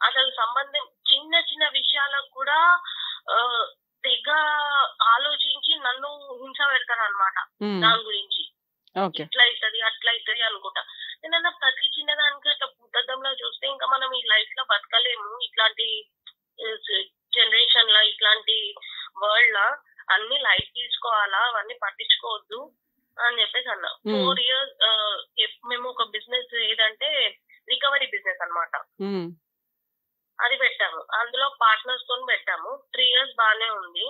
అసలు సంబంధం చిన్న చిన్న విషయాలకు కూడా తెగ ఆలోచించి నన్ను హింస పెడతారు అనమాట దాని గురించి. ఇట్లా అవుతుంది అట్లా అవుతుంది అనుకుంటా. నేనన్నా ప్రతి చిన్నదానికి అట్లా భూతద్దంలో చూస్తే ఇంకా మనం ఈ లైఫ్లో బతకలేము. ఇట్లాంటి జనరేషన్లో ఇట్లాంటి వరల్డ్లో అన్ని లైఫ్ తీసుకోవాలా అవన్నీ పట్టించుకోవద్దు అని చెప్పేసి అన్నా. ఫోర్ ఇయర్స్ మేము ఒక బిజినెస్ ఏదంటే రికవరీ బిజినెస్ అన్నమాట ఉమ్, అది పెట్టాము అందులో పార్ట్నర్స్ పెట్టాము త్రీ ఇయర్స్ బాగానే ఉంది.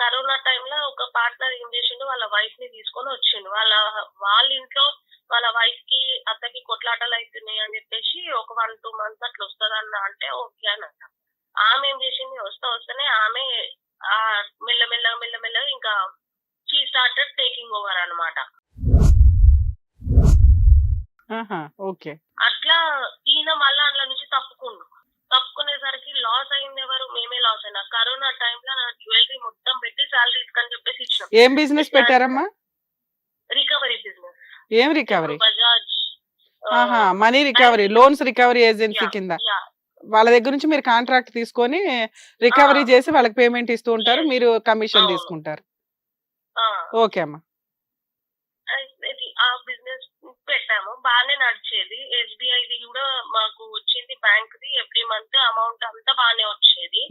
కరోనా టైంలో ఒక పార్ట్నర్ ఏం చేసిండు వాళ్ళ వైఫ్ని తీసుకొని వచ్చిండు. వాళ్ళ వాళ్ళ ఇంట్లో వాళ్ళ వైఫ్కి అత్తకి కొట్లాటలు అవుతున్నాయి అని చెప్పేసి ఒక వన్ టూ మంత్స్ అట్లా వస్తుందన్న అంటే ఓకే అని అన్న. ఆమె ఏం చేసింది? వస్తా వస్తేనే ఆమె ఆ మెల్లమెల్ల మెల్లమెల్లగా ఇంకా షీ స్టార్టెడ్ టేకింగ్ ఓవర్ అన్నమాట. ఆహా ఓకే అట్లా ఈయన మళ్ళా అందులో నుంచి తప్పుకుండు తప్పుకునేసరికి లాస్ అయింది ఎవరు మేమే లాస్ అయినా కరోనా టైంలో నా జ్యువెలరీ మొత్తం పెట్టి చెప్పేసి ఇచ్చినాం. ఏం బిజినెస్ పెట్టారమ్మా? రికవరీ బిజినెస్ ఏం రికవరీ బజాజ్ ఆహా money recovery loans recovery agency కింద. వాళ్ళ దగ్గర నుంచి మీరు కాంట్రాక్ట్ తీసుకొని రికవరీ. చేసి వాళ్ళకి పేమెంట్ ఇస్తూ ఉంటారు. మీరు కమిషన్. తీసుకుంటారు. ఓకే అమ్మా. బిజినెస్ పెట్టాము. బాగానే నడిచేది. ఎస్బీఐది కూడా మాకు వచ్చింది బ్యాంక్ ది ఎవ్రీ మంత్ అమౌంట్ అంతా బాగానే వచ్చేది.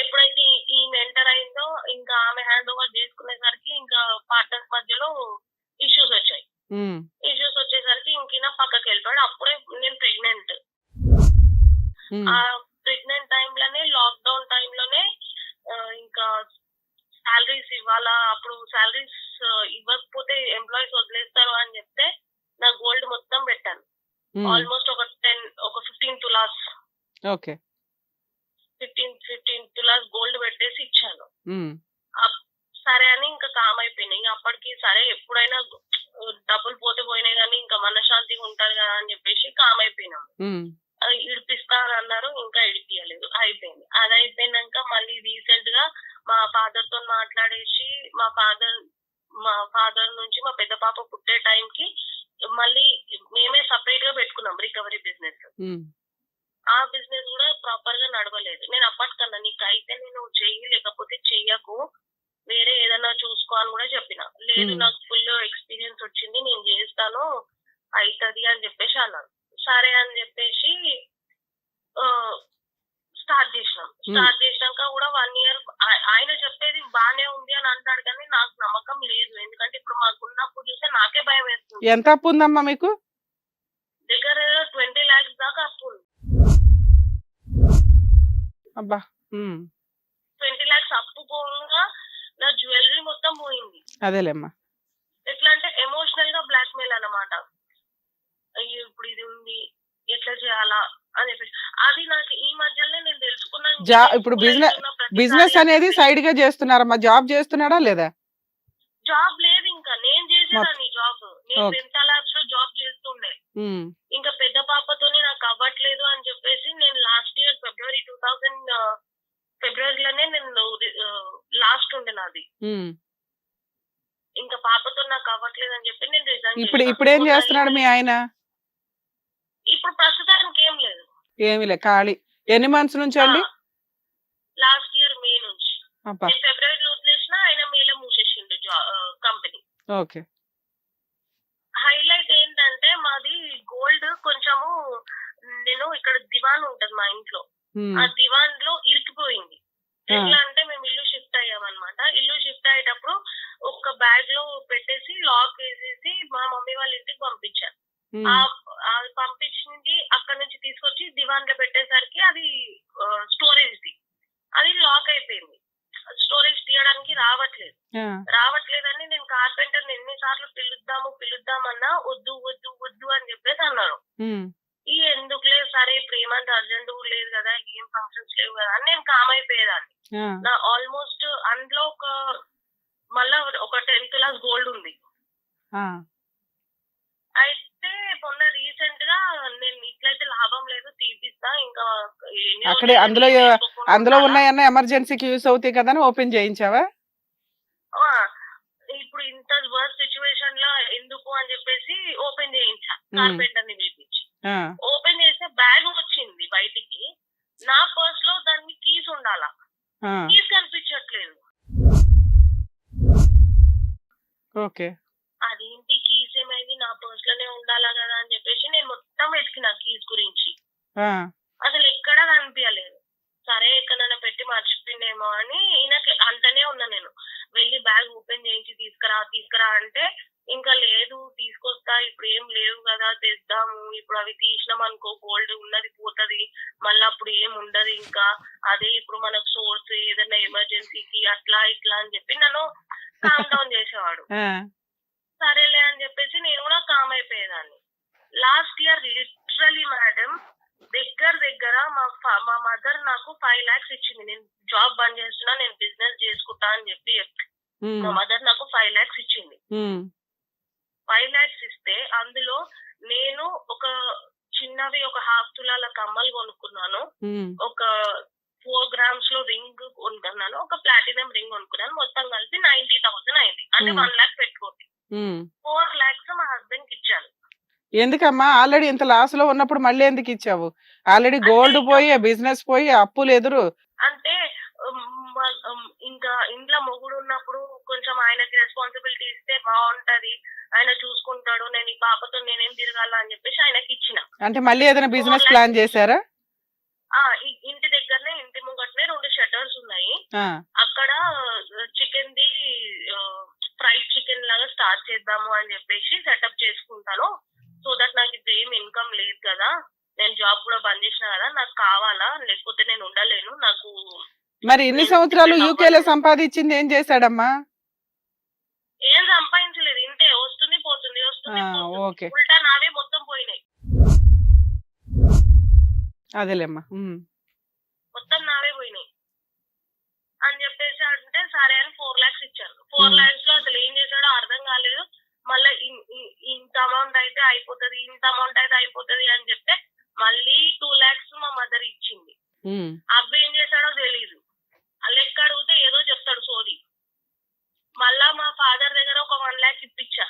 ఎప్పుడైతే ఈమె ఎంటర్ అయిందో ఇంకా ఆమె హ్యాండ్ ఓవర్ చేసుకునేసరికి ఇంకా పార్ట్నర్స్ మధ్యలో ఇష్యూస్ వచ్చాయి ఉమ్, ఇష్యూస్ వచ్చేసరికి ఇంకిన పక్కకి వెళ్ళిపోయాడు అప్పుడే నేను ప్రెగ్నెంట్ ఉమ్, ఆ ప్రెగ్నెంట్ టైంలోనే లాక్డౌన్ టైంలోనే ఇంకా శాలరీస్ ఇవ్వాలా అప్పుడు శాలరీస్ ఇవ్వకపోతే ఎంప్లాయీస్ వదిలేస్తారు అని చెప్తే నా గోల్డ్ మొత్తం పెట్టాను ఉమ్, ఆల్మోస్ట్ ఒక టెన్ ఒక fifteen tolas. Okay fifteen fifteen tolas gold పెట్టేసి ఇచ్చాను. అప్- సరే అని ఇంకా కామ్ అయిపోయినాయి. అప్పటికి సరే ఎప్పుడైనా డబ్బులు పోతే పోయినాయి కానీ ఇంకా మనశ్శాంతిగా ఉంటది కదా అని చెప్పేసి కామ్ అయిపోయినాం. ఉమ్, అది ఇడిపిస్తా అని అన్నారు. ఇంకా ఇడిపియలేదు. అయిపోయింది. అది అయిపోయినాక మళ్ళీ రీసెంట్గా మా ఫాదర్తో మాట్లాడేసి మా ఫాదర్ మా ఫాదర్ నుంచి మా పెద్ద పాప పుట్టే టైం కి మళ్ళీ మేమే సపరేట్గా పెట్టుకున్నాం రికవరీ బిజినెస్ ఆ బిజినెస్ కూడా ప్రాపర్గా నడవలేదు. నేను అప్పటికన్నా నీకు అయితే నేను చెయ్యి లేకపోతే చెయ్యకు వేరే ఏదైనా చూసుకో అని కూడా చెప్పిన. లేదు. నాకు ఫుల్ ఎక్స్పీరియన్స్ వచ్చింది నేను చేస్తాను అవుతుంది అని చెప్పేసి అన్నాను. సరే అని చెప్పేసి స్టార్ట్ చేసినాం. స్టార్ట్ చేసినాక కూడా వన్ ఇయర్ ఆయన చెప్పేది బానే ఉంది అని అంటాడు కానీ నాకు నమ్మకం లేదు. ఎందుకంటే ఇప్పుడు మాకున్నప్పుడు చూస్తే నాకే భయం వేస్తుంది. ఎంత అప్పు ఉందమ్మా మీకు? దగ్గర ట్వంటీ లాక్స్ దాకా అప్పు ఉంది. అబ్బా ట్వంటీ లాక్స్ అప్పు పోగా నా జ్యువెలరీ మొత్తం పోయింది. అదేలేమ్మా. ఎట్లా అంటే ఎమోషనల్గా బ్లాక్ మెయిల్ అన్నమాట. అయ్యో ఇప్పుడు ఇది ఉంది. ఎట్లా చేయాలా అని చెప్పేసి. అది నాకు ఈ మధ్యలోనే నేను తెలుసుకున్నాను. జా- ఇప్పుడు business- బిజినెస్ అనేది సైడ్గా చేస్తున్నారమ్మా జాబ్ చేస్తున్నాడా లేదా? జాబ్ లేదు ఇంకా. నేను చేసేదాన్ని జాబ్. నేను Okay. డెంటా ల్యాబ్స్లో జాబ్ చేస్తుండే. ఇంకా పెద్ద పాపతోనే నాకు అవ్వట్లేదు అని చెప్పేసి నేను last year February two thousand ఫిబ్రవరిలోనే నేను లాస్ట్ ఉండే నాది. ఇంకా పాపతో నాకు అవ్వట్లేదు అని చెప్పి నేను రిజైన్ ఇప్పుడు ఇప్పుడు ఏం చేస్తున్నాడు మీ ఆయన? ఇప్పుడు ప్రస్తుతానికి ఏం లేదు. ఏమి లే ఖాళీ. ఎన్ని మంత్స్ నుంచి అండి? లాస్ట్ ఇయర్ మే నుంచి. అబ్బా. నేను ఫిబ్రవరిలో వదిలేసిన ఆయన మేలో మూసేసిండు కంపెనీ ఓకే. హైలైట్ ఏంటంటే మాది గోల్డ్ కొంచెము నేను ఇక్కడ దివాన్ ఉంటది మా ఇంట్లో. ఆ దివాన్లో ఇరికిపోయింది. ఎట్లా అంటే మేము ఇల్లు షిఫ్ట్ అయ్యామన్నమాట. ఇల్లు షిఫ్ట్ అయ్యేటప్పుడు ఒక బ్యాగ్లో పెట్టేసి లాక్ వేసేసి మా మమ్మీ వాళ్ళ ఇంటికి పంపించాను అది పంపించింది అక్కడ నుంచి తీసుకొచ్చి దివాన్లో పెట్టేసరికి అది స్టోరేజ్ ది. అది లాక్ అయిపోయింది. స్టోరేజ్ తీయడానికి రావట్లేదు. రావట్లేదని నేను కార్పెంటర్ ఎన్నిసార్లు పిలుద్దాము పిలుద్దామన్నా వద్దు వద్దు వద్దు అని చెప్పేసి అన్నారు. ఈ ఎందుకులే సరే ప్రేమంత అర్జెంట్ కూడా లేదు కదా ఏం ఫంక్షన్స్ లేవు కదా అని నేను కామ్ అయిపోయేదాన్ని. నా ఆల్మోస్ట్ అందులో ఒక మళ్ళా ఒక టెన్ క్లాస్ గోల్డ్ ఉంది. ఇంకా అక్కడే అందులో అందులో ఉన్నాయన్న ఎమర్జెన్సీకి యూస్ అవుతాయి కదా అని ఓపెన్ చేయించావా? ఇప్పుడు ఇంత వర్స్ సిచ్యువేషన్లో ఎందుకు అని చెప్పేసి ఓపెన్ చేయించా. కార్పెంటర్ని పిలిపించి. ఓపెన్ చేస్తే బ్యాగ్ వచ్చింది బయటికి. నా పర్స్లో దాన్ని కీస్ ఉండాల. కీస్ కనిపించట్లేదు. ఓకే. అదేంటి కీస్ ఏమైంది? నా పర్స్లోనే ఉండాలా కదా అని చెప్పేసి నేను మొత్తం వెతికిన కీస్ గురించి. అసలు ఎక్కడా కనిపించలేదు సరే ఎక్కడైనా పెట్టి మర్చిపోయిందేమో అని ఈయనకి అంటనే ఉన్నా నేను. వెళ్ళి బ్యాగ్ ఓపెన్ చేయించి తీసుకురా తీసుకురా అంటే ఇంకా లేదు తీసుకొస్తా ఇప్పుడు ఏం లేవు కదా తెద్దాము ఇప్పుడు అవి తీసినాం అనుకో గోల్డ్ ఉన్నది పోతది మళ్ళీ అప్పుడు ఏం ఉండదు ఇంకా. అదే ఇప్పుడు మనకు సోర్స్ ఏదైనా ఎమర్జెన్సీకి అట్లా ఇట్లా అని చెప్పి నన్ను కామ్ డౌన్ చేసేవాడు. సరేలే అని చెప్పేసి నేను కూడా కామ్ అయిపోయేదాన్ని. లాస్ట్ ఇయర్ లిటరలీ మేడం దగ్గర దగ్గర మా మా మదర్ నాకు ఫైవ్ లాక్స్ ఇచ్చింది. నేను జాబ్ బంద్ చేస్తున్నా నేను బిజినెస్ చేసుకుంటా అని చెప్పి మా మదర్ నాకు ఫైవ్ లాక్స్ ఇచ్చింది. ఫైవ్ లాక్స్ ఇస్తే అందులో నేను ఒక చిన్నవి ఒక హాఫ్ తులాల కమ్మలు కొనుక్కున్నాను. ఒక ఫోర్ గ్రామ్స్లో రింగ్ కొనుక్కున్నాను. ఒక ప్లాటినం రింగ్ కొనుక్కున్నాను. మొత్తం కలిపి నైన్టీ థౌసండ్ అయింది. అంటే. వన్ లాక్ పెట్టుకోండి. ఫోర్ లాక్స్ మా హస్బెండ్కి ఇచ్చాను ఎందుకమ్మా? ఆల్రెడీ ఇంత లాస్లో ఉన్నప్పుడు మళ్ళీ ఎందుకు ఇచ్చావు? ఆల్రెడీ గోల్డ్ పోయి బిజినెస్ పోయి అప్పులు ఎదురు. అంటే ఇంకా ఇంట్లో మొగుడు ఉన్నప్పుడు కొంచెం ఆయనకి రెస్పాన్సిబిలిటీ ఇస్తే బాగుంటది. ఆయన చూసుకుంటాడు నేను ఈ పాపతో నేనేం తిరగాల అని చెప్పేసి ఆయనకి ఇచ్చిన. అంటే మళ్ళీ ఏదైనా బిజినెస్ ప్లాన్ చేశారా? ఇంటి దగ్గరనే ఇంటి ముంగటనే రెండు షట్టర్స్ ఉన్నాయి. అక్కడ చికెన్ ది ఫ్రైడ్ చికెన్ లాగా స్టార్ట్ చేద్దాము అని చెప్పేసి సెటప్ చేసుకుంటాను. సో దట్ నాకు ఇప్పుడు ఏం ఇన్కమ్ లేదు కదా నేను జాబ్ కూడా బంద్ చేసిన కదా నాకు కావాలా? లేకపోతే నేను ఉండలేను నాకు మరి ఇన్ని నేను సంవత్సరాలు యూకేలో. సంపాదించింది ఏం చేశాడమ్మా? ఏం సంపాదించలేదు ఇంతే వస్తుంది పోతుంది వస్తుంది ఓకే. ఉల్టా నావే మొత్తం పోయినాయి. అదేలేమ్మా మొత్తం నావే పోయినాయి. అని చెప్పేసి అంటే సరే అని ఫోర్ లాక్స్ ఇచ్చారు. ఫోర్. లాక్స్లో అసలు ఏం చేశాడో అర్థం కాలేదు. మళ్ళీ ఇంత అమౌంట్ అయితే అయిపోతది ఇంత అమౌంట్ అయితే అయిపోతది అని చెప్తే మళ్ళీ టూ లాక్స్ మా మదర్ ఇచ్చింది. అబ్బాయి ఏం చేశాడో తెలీదు. ఆ లెక్క అడిగితే ఏదో చెప్తాడు సోది. మళ్ళా మా ఫాదర్ దగ్గర ఒక వన్ లాక్ ఇప్పించా.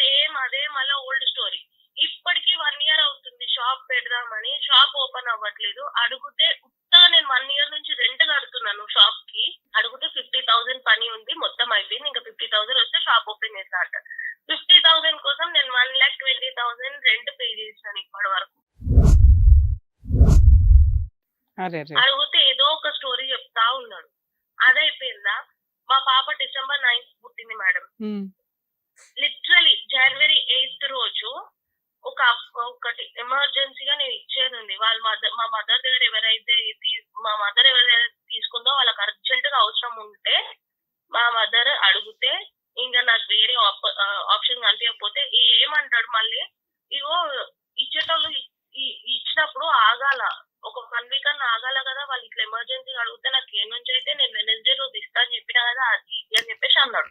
సేమ్ అదే మళ్ళీ ఓల్డ్ స్టోరీ ఇప్పటికి వన్ ఇయర్ అవుతుంది షాప్ పెడదామని. షాప్ ఓపెన్ అవ్వట్లేదు. అడిగితే ఉత్తగా నేను వన్ ఇయర్ నుంచి రెంట్ కడుతున్నాను షాప్కి అడిగితే ఫిఫ్టీ థౌసండ్ పని ఉంది మొత్తం అయిపోయింది ఇంకా ఫిఫ్టీ థౌసండ్ వస్తే షాప్ ఓపెన్ చేస్తా అంట ఫిఫ్టీ థౌసండ్ కోసం నేను one lakh twenty thousand rent pay చేశాను ఇప్పటి వరకు అరే అరే అడిగితే ఏదో ఒక స్టోరీ చెప్తా ఉన్నాడు. అదైపోయిందా? మా పాప డిసెంబర్ నైన్త్ పుట్టింది మేడం. లిటరలీ జనవరి ఎయిత్ రోజు ఒక ఒకటి ఎమర్జెన్సీగా నేను ఇచ్చేది ఉంది. వాళ్ళ మదర్ మా మదర్ దగ్గర ఎవరైతే మా మదర్ ఎవరైతే తీసుకుందో వాళ్ళకి అర్జెంట్గా అవసరం ఉంటే మా మదర్ అడిగితే ఇంకా నాకు వేరే ఆప్షన్ కనిపించకపోతే ఏమంటాడు మళ్ళీ? ఇగో ఇచ్చేటోళ్ళు ఇచ్చినప్పుడు ఆగాల. ఆగాల కదా వాళ్ళు ఇట్లా ఎమర్జెన్సీ అడిగితే నాకు ఏ నుంచి అయితే నేను వెనస్డే రోజు ఇస్తా అని చెప్పినా కదా అది అని చెప్పేసి అన్నాడు.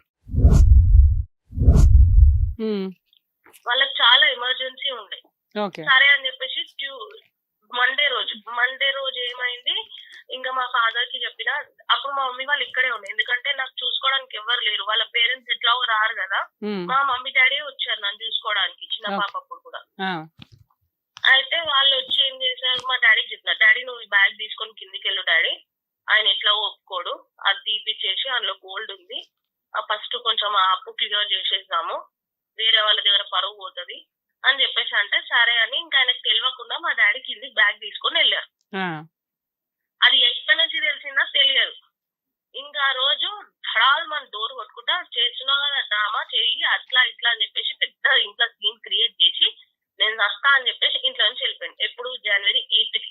వాళ్ళకి చాలా ఎమర్జెన్సీ ఉండే. సరే అని చెప్పేసి మండే రోజు మండే రోజు ఏమైంది ఇంకా మా ఫాదర్కి చెప్పిన అప్పుడు మా మమ్మీ వాళ్ళు ఇక్కడే ఉండే. ఎందుకంటే నాకు చూసుకోవడానికి ఎవరు లేరు. వాళ్ళ పేరెంట్స్ ఎట్లా రారు కదా. మా మమ్మీ డాడీ వచ్చారు నన్ను చూసుకోవడానికి చిన్న Okay. పాప అప్పుడు కూడా ఆ, అయితే వాళ్ళు వచ్చి ఏం చేశారు మా డాడీకి చెప్పిన డాడీ నువ్వు ఈ బ్యాగ్ తీసుకొని కిందికి వెళ్ళు డాడీ. ఆయన ఎట్లా ఒప్పుకోడు. అది తీపిచ్చేసి అందులో గోల్డ్ ఉంది. ఫస్ట్ కొంచెం ఆ అప్పు క్లియర్ చేసేద్దాము. వేరే వాళ్ళ దగ్గర పరువు పోతుంది అని చెప్పేసి అంటే సరే అని ఇంకా ఆయనకు తెలియకుండా మా డాడీ కిందికి బ్యాగ్ తీసుకొని వెళ్ళారు. అది ఎక్కడి నుంచి తెలిసిందో తెలియదు. ఇంకా ఆ రోజు ధడాల్ మన డోర్ కొట్టుకుంటా చేస్తున్నావు కదా డ్రామా చెయ్యి అట్లా ఇట్లా అని చెప్పేసి పెద్ద ఇంట్లో సీన్ క్రియేట్ చేసి నేను వస్తా అని చెప్పేసి ఇంట్లో నుంచి వెళ్ళిపోయాను ఎప్పుడు? జనవరి ఎయిత్కి